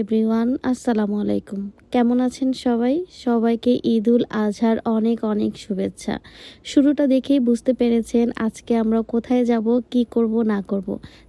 Everyone, আসসালামু আলাইকুম। কেমন আছেন সবাই? সবাইকে ঈদ উল আজহার অনেক অনেক শুভেচ্ছা। শুরুটা দেখেই বুঝতে পেরেছেন আজকে আমরা কোথায় যাব, কি করব, না করব।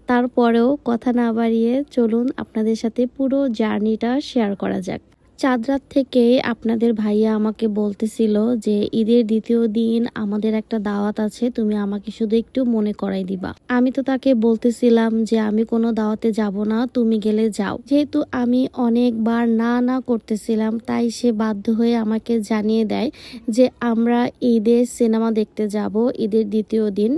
তারপরেও কথা না বাড়িয়ে চলুন আপনাদের সাথে পুরো জার্নিটা শেয়ার করা যাক। চাঁদ রাত থেকে আপনাদের ভাইয়া আমাকে বলতেছিল যে, ঈদের দ্বিতীয় দিন আমাদের একটা দাওয়াত আছে, তুমি আমাকে শুধু একটু মনে করাই দিবা। আমি তো তাকে বলতেছিলাম যে, আমি কোনো দাওয়াতে যাব না, তুমি গেলে যাও। যেহেতু আমি অনেকবার না না করতেছিলাম, তাই সে বাধ্য হয়ে আমাকে জানিয়ে দেয় যে, আমরা ঈদের সিনেমা দেখতে যাব ঈদের দ্বিতীয় দিন।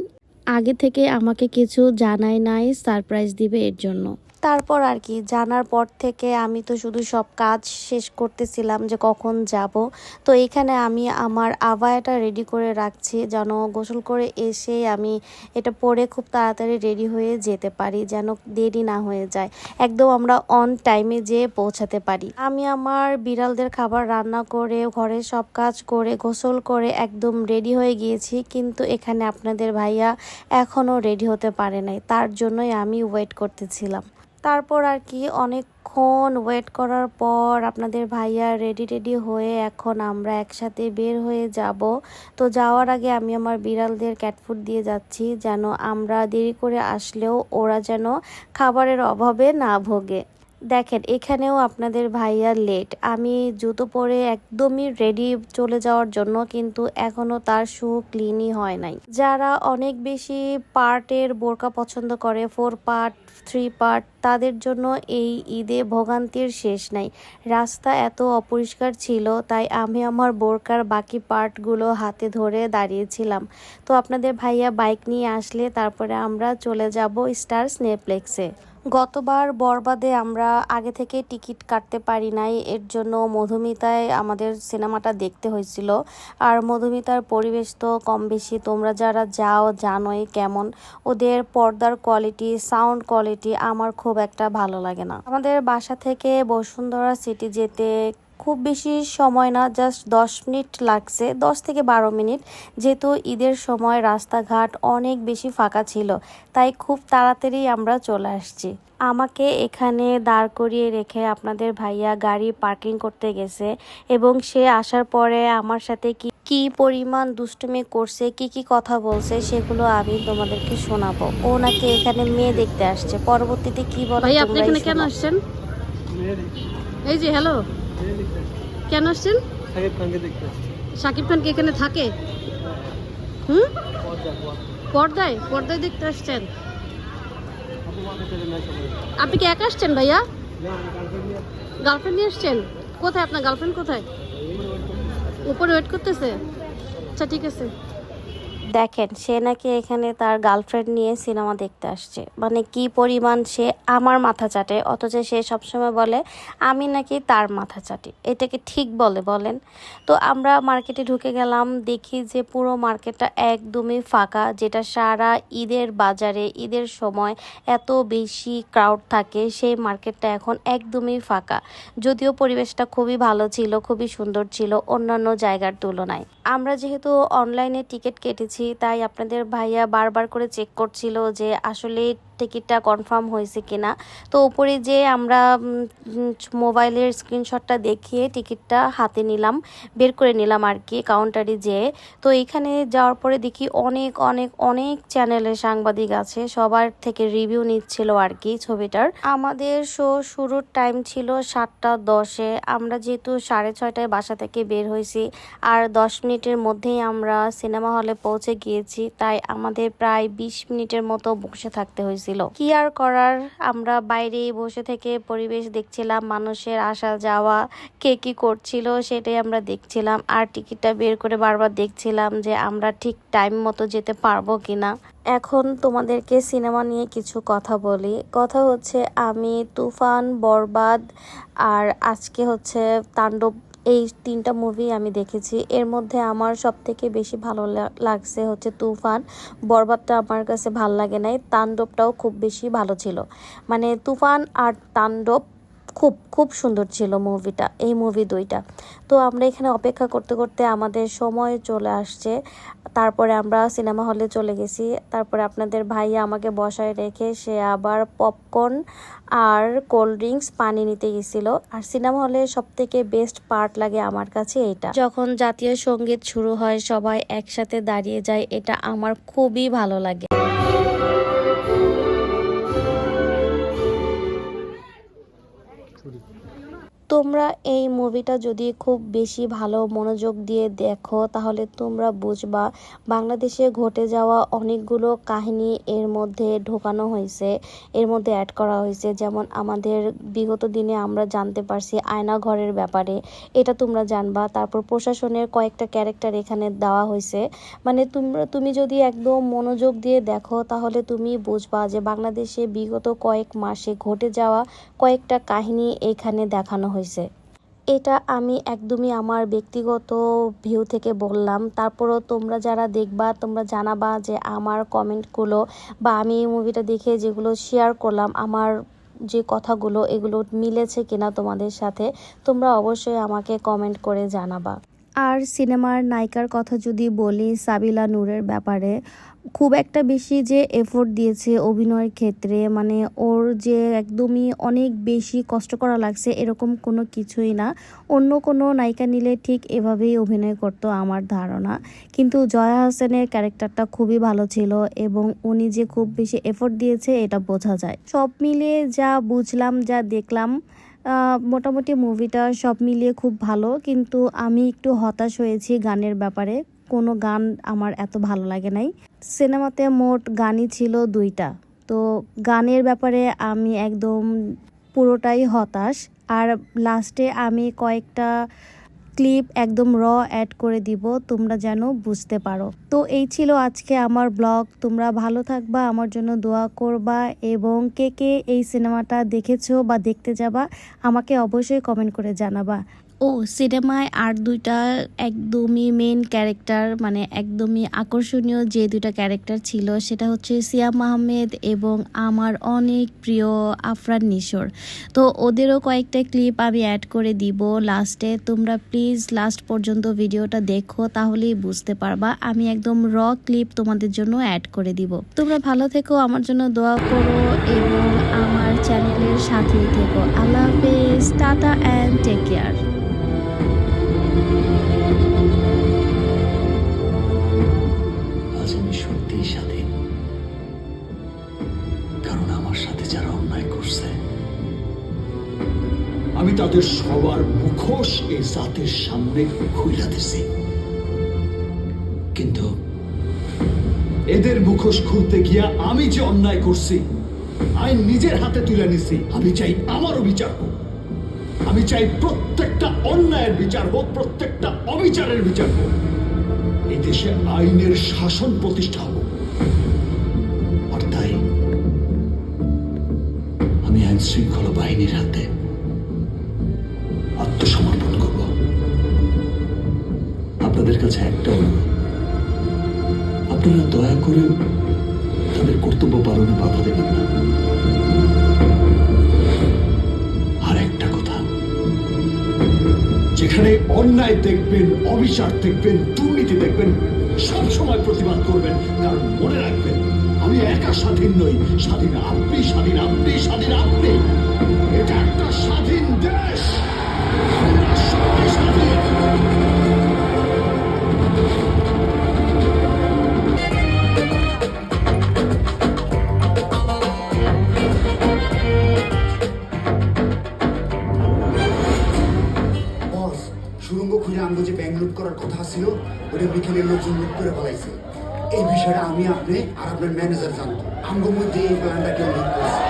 আগে থেকে আমাকে কিছু জানায় নাই, সারপ্রাইজ দিবে এর জন্য। তারপর আর কি, জানার পর থেকে আমি তো শুধু সব কাজ শেষ করতেছিলাম যে কখন যাব। তো এখানে আমি আমার আবায়াটা রেডি করে রাখছি যেন গোসল করে এসে আমি এটা পরে খুব তাড়াতাড়ি রেডি হয়ে যেতে পারি, যেন দেরি না হয়ে যায়। একদম আমরা অন টাইমে যেয়ে পৌঁছাতে পারি। আমি আমার বিড়ালদের খাবার রান্না করে ঘরে সব কাজ করে, গোসল করে একদম রেডি হয়ে গিয়েছি। কিন্তু এখানে আপনাদের ভাইয়া এখনও রেডি হতে পারে নাই, তার জন্যই আমি ওয়েট করতেছিলাম। তারপর আর কি অনেকক্ষণ ওয়েট করার পর আপনাদের ভাইয়া রেডি রেডি হয়ে এখন আমরা একসাথে বের হয়ে যাব। তো যাওয়ার আগে আমি আমার বিড়ালদের ক্যাটফুড দিয়ে যাচ্ছি যেন আমরা দেরি করে আসলেও ওরা যেন খাবারের অভাবে না ভোগে। দেখেন, এখানেও আপনাদের ভাইয়া লেট আমি জুতো পরে একদমই রেডি চলে যাওয়ার জন্য কিন্তু এখনও তার শু ক্লিনই হয় নাই। যারা অনেক বেশি পার্টের বোরকা পছন্দ করে ফোর পার্ট থ্রি পার্ট তাদের জন্য এই ঈদে ভোগান্তির শেষ নাই। রাস্তা এত অপরিষ্কার ছিল, তাই আমি আমার বোরকার বাকি পার্টগুলো হাতে ধরে দাঁড়িয়েছিলাম। তো আপনাদের ভাইয়া বাইক নিয়ে আসলে তারপরে আমরা চলে যাব স্টার স্নেপ্লেক্সে গতবার বরবাদে আমরা আগে থেকে টিকিট কাটতে পারি নাই, এর জন্য মধুমিতায় আমাদের সিনেমাটা দেখতে হয়েছিল। আর মধুমিতার পরিবেশ তো কম বেশি, তোমরা যারা যাও, জানোই কেমন। ওদের পর্দার কোয়ালিটি সাউন্ড কোয়ালিটি আমার খুব একটা ভালো লাগে না। আমাদের বাসা থেকে বসুন্ধরা সিটি যেতে খুব বেশি সময় না জাস্ট দশ মিনিট লাগছে দশ থেকে বারো মিনিট। যেহেতু ঈদের সময় রাস্তাঘাট অনেক বেশি ফাঁকা ছিল তাই খুব তাড়াতাড়ি আমরা চলে আসছি। আমাকে এখানে দাঁড় করিয়ে রেখে আপনাদের ভাইয়া গাড়ি পার্কিং করতে গেছে এবং সে আসার পরে আমার সাথে কি কি পরিমাণ দুষ্টুমি করছে কি কি কথা বলছে সেগুলো আমি তোমাদেরকে শোনাবো। ও নাকি এখানে মেয়ে দেখতে আসছে। পরবর্তীতে কি বলে ভাই আপনি এখানে কেন আসছেন? এই যে হ্যালো কেন আসছেন? সাকিব খানকে দেখতে সাকিব খান কি এখানে থাকে? হুম? পর্দায়? পর্দায় দেখতে আসছেন? আপনি কি একা আসছেন ভাইয়া? গার্লফ্রেন্ড নিয়ে আসছেন? কোথায় আপনার গার্লফ্রেন্ড কোথায়? উপরে ওয়েট করতেছে? আচ্ছা ঠিক আছে। দেখেন, সে নাকি এখানে তার গার্লফ্রেন্ড নিয়ে সিনেমা দেখতে আসছে। মানে কি পরিমাণ সে আমার মাথা চাটে, অথচ সে সবসময় বলে, আমি নাকি তার মাথা চাটি। এটাকে ঠিক বলে, বলেন। তো আমরা মার্কেটে ঢুকে গেলাম, দেখি যে পুরো মার্কেটটা একদমই ফাঁকা, যেটা সারা ঈদের বাজারে, ঈদের সময় এত বেশি ক্রাউড থাকে, সেই মার্কেটটা এখন একদমই ফাঁকা। যদিও পরিবেশটা খুবই ভালো ছিল, খুবই সুন্দর ছিল অন্যান্য জায়গার তুলনায়। আমরা যেহেতু অনলাইনে টিকিট কেটেছি তাই আপনাদের ভাইয়া বারবার করে চেক করছিল যে আসলে টিকিটটা কনফার্ম হয়েছে কিনা। তো উপরে যে আমরা মোবাইলের স্ক্রিনশটটা দেখিয়ে টিকিটটা হাতে নিলাম, বের করে নিলাম আর কি কাউন্টারে যেয়ে। তো এখানে যাওয়ার পরে দেখি অনেক অনেক অনেক চ্যানেলের সাংবাদিক আছে, সবার থেকে রিভিউ নিচ্ছিল আর কি ছবিটার। আমাদের শো শুরুর টাইম ছিল সাতটা দশে, আমরা যেহেতু সাড়ে ছয়টায় বাসা থেকে বের হয়েছি, আর দশ মিনিটের মধ্যেই আমরা সিনেমা হলে পৌঁছে গিয়েছি, তাই আমাদের প্রায় বিশ মিনিটের মতো বসে থাকতে হয়েছিল কি আর করার? আমরা বাইরেই বসে থেকে পরিবেশ দেখছিলাম, মানুষের আসা যাওয়া, কে কি করছিল সেটাই আমরা দেখছিলাম। আর টিকিটটা বের করে বারবার দেখছিলাম যে আমরা ঠিক টাইম মতো যেতে পারব কিনা। এখন তোমাদেরকে সিনেমা নিয়ে কিছু কথা বলি। কথা হচ্ছে, আমি তুফান, বরবাদ, আর আজকে হচ্ছে তাণ্ডব এই তিনটা মুভি আমি দেখেছি। এর মধ্যে আমার সব থেকে বেশি ভালো লাগছে হচ্ছে তুফান। বরবাদটা আমার কাছে ভালো লাগে নাই। তাণ্ডবটাও খুব বেশি ভালো ছিল। মানে তুফান আর তাণ্ডব খুব খুব সুন্দর ছিল মুভিটা এই মুভি দুইটা। তো আমরা এখানে অপেক্ষা করতে করতে আমাদের সময় চলে আসছে। তারপরে আমরা সিনেমা হলে চলে গেছি। তারপরে আপনাদের ভাইয়া আমাকে বসায় রেখে সে আবার পপকর্ন আর কোল্ড ড্রিঙ্কস পানি নিতে গেছিল। আর সিনেমা হলে সব থেকে বেস্ট পার্ট লাগে আমার কাছে এটা যখন জাতীয় সংগীত শুরু হয়, সবাই একসাথে দাঁড়িয়ে যায়, এটা আমার খুবই ভালো লাগে। তোমরা এই মুভিটা যদি খুব বেশি ভালো মনোযোগ দিয়ে দেখো, তাহলে তোমরা বুঝবা বাংলাদেশে ঘটে যাওয়া অনেকগুলো কাহিনী এর মধ্যে ঢোকানো হয়েছে, এর মধ্যে অ্যাড করা হয়েছে। যেমন আমাদের বিগত দিনে আমরা জানতে পারছি আয়না ঘরের ব্যাপারে, এটা তোমরা জানবা। তারপর প্রশাসনের কয়েকটা ক্যারেক্টার এখানে দেওয়া হয়েছে। মানে তোমরা, তুমি যদি একদম মনোযোগ দিয়ে দেখো, তাহলে তুমি বুঝবা যে বাংলাদেশে বিগত কয়েক মাসে ঘটে যাওয়া কয়েকটা কাহিনী এখানে দেখানো হয়েছে। এটা আমি একদমই আমার ব্যক্তিগত ভিউ থেকে বললাম। তারপরও তোমরা যারা দেখবা, তোমরা জানাবা যে আমার কমেন্টগুলো বা আমি এই মুভিটা দেখে যেগুলো শেয়ার করলাম, আমার যে কথাগুলো, এগুলো মিলেছে কিনা তোমাদের সাথে, তোমরা অবশ্যই আমাকে কমেন্ট করে জানাবা। আর সিনেমার নায়িকার কথা যদি বলি, সাবিলা নূরের ব্যাপারে খুব একটা বেশি যে এফোর্ট দিয়েছে অভিনয়ের ক্ষেত্রে মানে ওর যে একদমই অনেক বেশি কষ্ট করা লাগছে এরকম কোনো কিছুই না। অন্য কোনো নায়িকা নিলে ঠিক এভাবেই অভিনয় করতো আমার ধারণা। কিন্তু জয়া হোসেনের ক্যারেক্টারটা খুবই ভালো ছিল এবং উনি যে খুব বেশি এফোর্ট দিয়েছে এটা বোঝা যায়। সব মিলিয়ে যা বুঝলাম, যা দেখলাম মোটামুটি মুভিটা সব মিলিয়ে খুব ভালো। কিন্তু আমি একটু হতাশ হয়েছি গানের ব্যাপারে। কোনো গান আমার এত ভালো লাগে নাই। সিনেমাতে মোট গানই ছিল দুইটা। তো গানের ব্যাপারে আমি একদম পুরোটাই হতাশ। আর লাস্টে আমি কয়েকটা ক্লিপ একদম র অ্যাড করে দিব, তোমরা যেন বুঝতে পারো। তো এই ছিল আজকে আমার ব্লগ। তোমরা ভালো থাকবা, আমার জন্য দোয়া করবা এবং কে কে এই সিনেমাটা দেখেছ বা দেখতে যাবা, আমাকে অবশ্যই কমেন্ট করে জানাবা। ও, সিনেমায় আর দুইটা একদমই মেন ক্যারেক্টার মানে একদমই আকর্ষণীয় যে দুইটা ক্যারেক্টার ছিল, সেটা হচ্ছে সিয়াম আহমেদ এবং আমার অনেক প্রিয় আফরান নিশোর। তো ওদেরও কয়েকটা ক্লিপ আমি অ্যাড করে দিব লাস্টে তোমরা প্লিজ লাস্ট পর্যন্ত ভিডিওটা দেখো, তাহলেই বুঝতে পারবা। আমি একদম র ক্লিপ তোমাদের জন্য অ্যাড করে দিব। তোমরা ভালো থেকো, আমার জন্য দোয়া করো এবং আমার চ্যানেলের সাথেই থেকো। আল্লাহ হাফেজ, টাটা অ্যান্ড টেক কেয়ার আমি তাদের সবার মুখোশ এই জাতির সামনে খুইলা দিছি। কিন্তু এদের মুখোশ খুলতে গিয়া আমি যে অন্যায় করছি, আইন নিজের হাতে তুলে নিছি, আমি চাই আমারও বিচার হোক। আমি চাই প্রত্যেকটা অন্যায়ের বিচার হোক, প্রত্যেকটা অবিচারের বিচার হোক। এই দেশে আইনের শাসন প্রতিষ্ঠা হোক। আর তাই আমি আইন শৃঙ্খলা বাহিনীর হাতে আত্মসমর্পণ করব। আপনাদের কাছে একটা অনুরোধ। আপনারা দয়া করে তাদের কর্তব্য পালনে বাধা দেবেন না। যেখানে অন্যায় দেখবেন, অবিচার দেখবেন, দুর্নীতি দেখবেন সবসময় প্রতিবাদ করবেন কারণ মনে রাখবেন, আমি একা স্বাধীন নই, স্বাধীন আপনি স্বাধীন আপনি স্বাধীন আপনি। এটা একটা স্বাধীন দেশ। ছিল ওটা বিকেলে লোকজন লুট করে ফেলাইছে এই বিষয়টা আমি আপনি আর আপনার ম্যানেজার জানতো আমগো মধ্যে এই প্ল্যানটা কেউ লিক করেছে?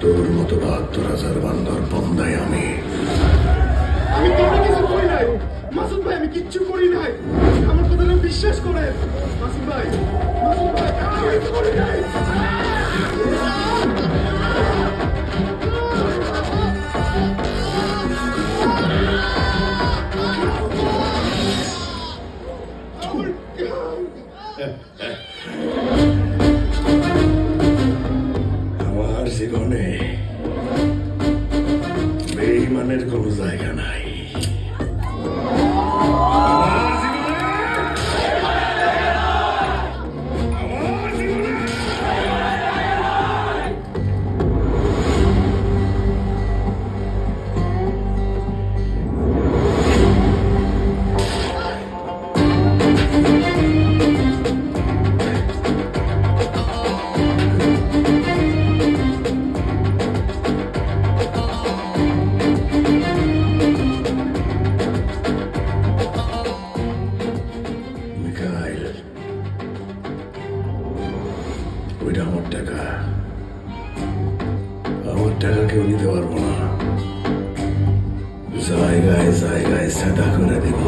তোর মতো বাহাত্তর হাজার বান্দার বন্দায় আমি। আমি কিছু করি নাই। মাসুদ ভাই আমি কিচ্ছু করি নাই। আমার কথাটা বিশ্বাস করেন। মাসুদ ভাই মাসুদ ভাই আমি করি নাই। জায়গায় জায়গায় সাদা করে দেব